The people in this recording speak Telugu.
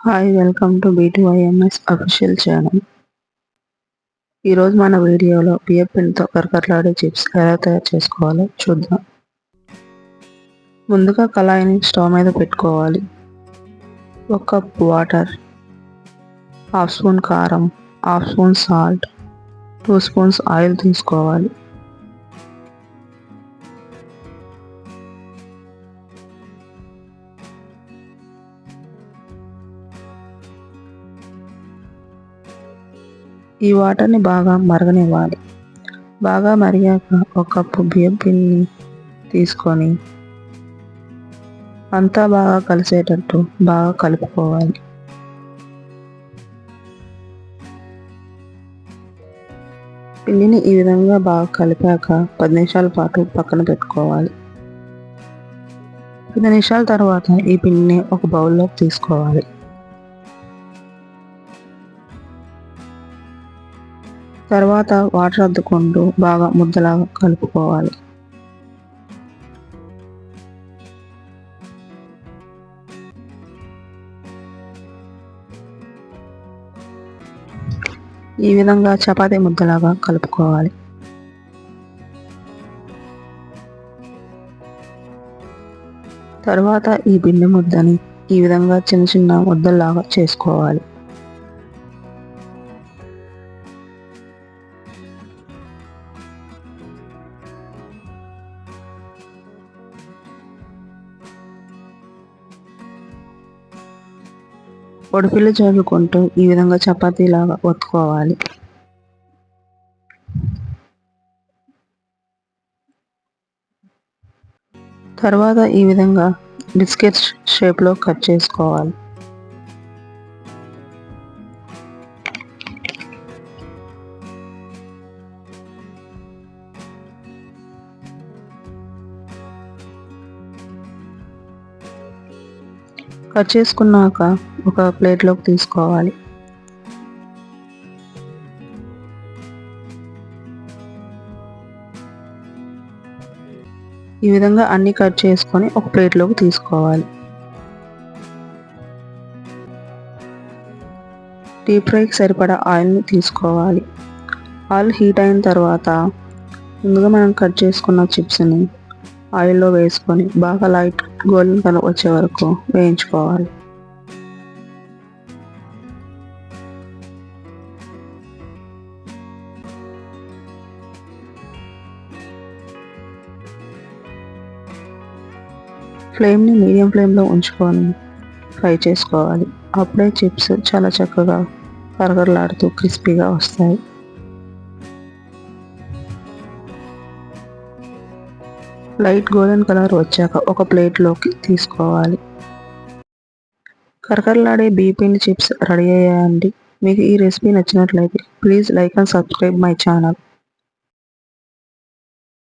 Hi welcome to B T Y M S official channel ఈరోజు మన వీడియోలో బియ్యం పిండితో కరకరలాడే చిప్స్ ఎలా తయారు చేసుకోవాలో చూద్దాం. ముందుగా కళాయిని స్టవ్ మీద పెట్టుకోవాలి. ఒక కప్ వాటర్ హాఫ్ స్పూన్ కారం half spoon salt two spoons oil తీసుకోవాలి. ఈ వాటర్ని బాగా మరగనివ్వాలి. బాగా మరిగాక ఒక కప్పు బియ్యం పిండిని తీసుకొని అంతా బాగా కలిసేటట్టు బాగా కలుపుకోవాలి. పిండిని ఈ విధంగా బాగా కలిపాక పది నిమిషాల పాటు పక్కన పెట్టుకోవాలి. పది నిమిషాల తర్వాత ఈ పిండిని ఒక బౌల్లోకి తీసుకోవాలి. తర్వాత వాటర్ అద్దుకుంటూ బాగా ముద్దలాగా కలుపుకోవాలి. ఈ విధంగా చపాతీ ముద్దలాగా కలుపుకోవాలి. తర్వాత ఈ పిండి ముద్దని ఈ విధంగా చిన్న చిన్న ముద్దల్లాగా చేసుకోవాలి. పొడిపిల్ల చదువుకుంటూ ఈ విధంగా చపాతీలాగా ఒత్తుకోవాలి. తర్వాత ఈ విధంగా బిస్కెట్ షేప్లో కట్ చేసుకోవాలి. కట్ చేసుకున్నాక ఒక ప్లేట్లోకి తీసుకోవాలి. ఈ విధంగా అన్ని కట్ చేసుకొని ఒక ప్లేట్లోకి తీసుకోవాలి. డీప్ ఫ్రైకి సరిపడా ఆయిల్ని తీసుకోవాలి. ఆయిల్ హీట్ అయిన తర్వాత ముందుగా మనం కట్ చేసుకున్న చిప్స్ని ఆయిల్లో వేసుకొని బాగా లైట్ గోల్డెన్ కలర్ వచ్చే వరకు వేయించుకోవాలి. ఫ్లేమ్ని మీడియం ఫ్లేమ్లో ఉంచుకొని ఫ్రై చేసుకోవాలి. అప్పుడే చిప్స్ చాలా చక్కగా కరగరలాడుతూ క్రిస్పీగా వస్తాయి. లైట్ గోల్డెన్ కలర్ వచ్చాక ఒక ప్లేట్లోకి తీసుకోవాలి. కరకరలాడే బీపిండి చిప్స్ రెడీ అయ్యాయండి. మీకు ఈ రెసిపీ నచ్చినట్లయితే please like and subscribe my channel.